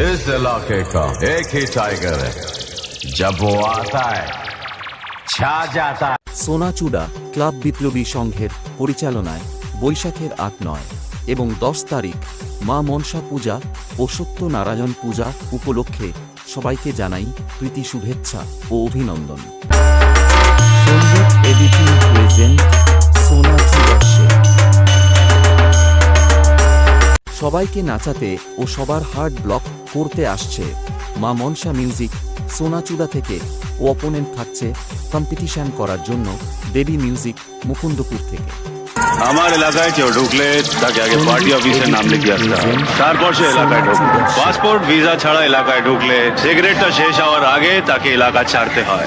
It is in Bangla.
इस इलाके का एक ही टाइगर है जब वो आता है छा जाता है সোনাচূড়া ক্লাব বিপ্লবী সংঘের পরিচালনায় বৈশাখের আট নয় এবং দশ তারিখ মা মনসা পূজা ও সত্যনারায়ণ পূজা উপলক্ষে সবাইকে জানাই প্রীতি শুভেচ্ছা ও অভিনন্দন সবাইকে নাচাতে ও সবার হার্ট ব্লক করতে আসছে। মা মনসা মিউজিক সোনাচূড়া থেকে ও অপোনেন্ট থাকছে কম্পিটিশন করার জন্য দেবী মিউজিক মুকুন্দপুর থেকে। আমার এলাকায় কেউ ঢুকলে তাকে আগে পার্টি অফিসের নাম লিখে আসতে হয় তারপর সে এলাকায় ঢুকবে। পাসপোর্ট ভিসা ছাড়া এলাকায় ঢুকলে সিগারেটটা শেষ হওয়ার আগে তাকে এলাকা ছাড়তে হয়।